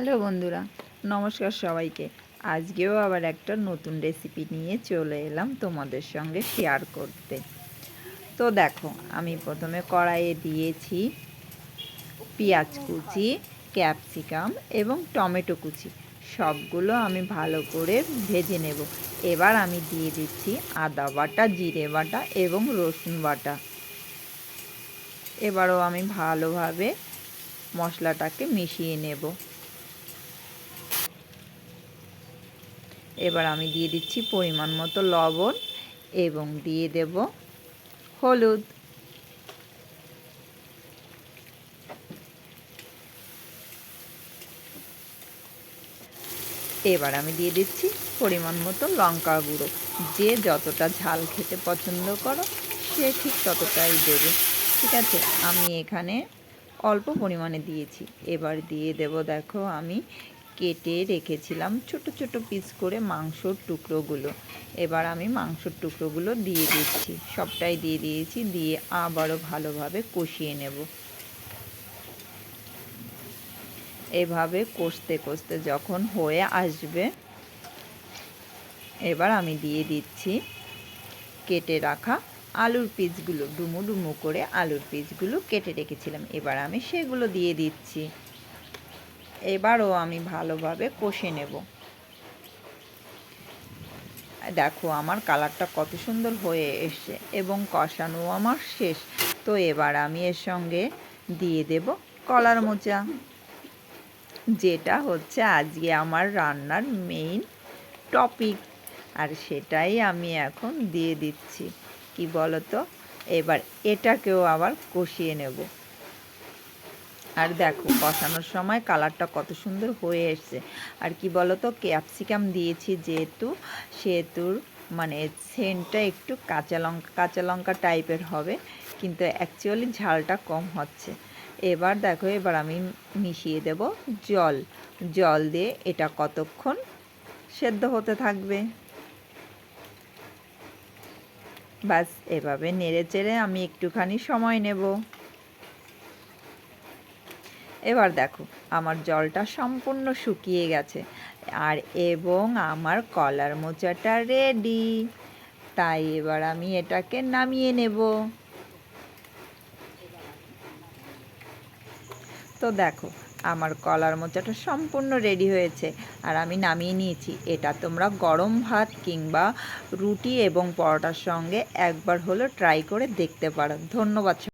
Hello বন্ধুরা, নমস্কার সবাইকে। আজকেও আবার একটা নতুন রেসিপি নিয়ে চলে এলাম তোমাদের সঙ্গে শেয়ার করতে। তো দেখো, আমি প্রথমে কড়াইয়ে দিয়েছি পেঁয়াজ কুচি ক্যাপসিকাম এবং টমেটো কুচি। সবগুলো আমি ভালো করে ভেজে নেব। এবার আমি দিয়ে দিচ্ছি আদা বাটা, জিরে বাটা এবং রসুন বাটা। এবারও আমি ভালোভাবে মশলাটাকে মিশিয়ে নেব। এবার আমি দিয়ে দিচ্ছি পরিমাণ মতো লবণ এবং দিয়ে দেব হলুদ। এবার আমি দিয়ে দিচ্ছি পরিমাণ মতো লঙ্কা গুঁড়ো। যে যতটা ঝাল খেতে পছন্দ করো, সে ঠিক ততটাই দেবে। ঠিক আছে, আমি এখানে অল্প পরিমাণে দিয়েছি। এবার দিয়ে দেব, দেখো আমি কেটে রেখেছিলাম ছোট ছোট পিস করে মাংসর টুকরোগুলো। এবার আমি মাংসর টুকরোগুলো দিয়ে দিচ্ছি। সবটাই দিয়ে দিয়েছি, দিয়ে আবারও ভালোভাবে কষিয়ে নেব। এভাবে কষতে কষতে যখন হয়ে আসবে, এবার আমি দিয়ে দিচ্ছি কেটে রাখা আলুর পিসগুলো ডুমো ডুমো করে আলুর পিসগুলো কেটে রেখেছিলাম। এবার আমি সেগুলো দিয়ে দিচ্ছি। এবারও আমি ভালোভাবে কষে নেব। দেখো, আমার কালারটা কত সুন্দর হয়ে এসছে এবং কষানো আমার শেষ। তো এবার আমি এর সঙ্গে দিয়ে দেব কলার মোচা, যেটা হচ্ছে আজকে আমার রান্নার মেইন টপিক আর সেটাই আমি এখন দিয়ে দিচ্ছি। কি বলতো? এবার এটাকেও আবার কষিয়ে নেব। আর দেখো, কষানোর সময় কালারটা কত সুন্দর হয়ে এসছে। আর কি বলতো ক্যাপসিকাম দিয়েছি যেহেতু, সেহেতুর মানে সেন্টটা একটু কাঁচা লঙ্কা কাঁচা লঙ্কা টাইপের হবে, কিন্তু অ্যাকচুয়ালি ঝালটা কম হচ্ছে। এবার দেখো, এবার আমি মিশিয়ে দেব জল। জল দিয়ে এটা কতক্ষণ সেদ্ধ হতে থাকবে? বাস এভাবে নেড়ে চেড়ে আমি একটুখানি সময় নেব। এবার দেখো, আমার জলটা সম্পূর্ণ শুকিয়ে গেছে। আর এবং আমার কলার মোচাটা রেডি তাই এবার আমি এটাকে নামিয়ে নেব। তো দেখো, আমার কলার মোচাটা সম্পূর্ণ রেডি হয়েছে। আর আমি নামিয়ে নিয়েছি। এটা তোমরা গরম ভাত কিংবা রুটি এবং পরোটার সঙ্গে একবার হলো ট্রাই করে দেখতে পারো। ধন্যবাদ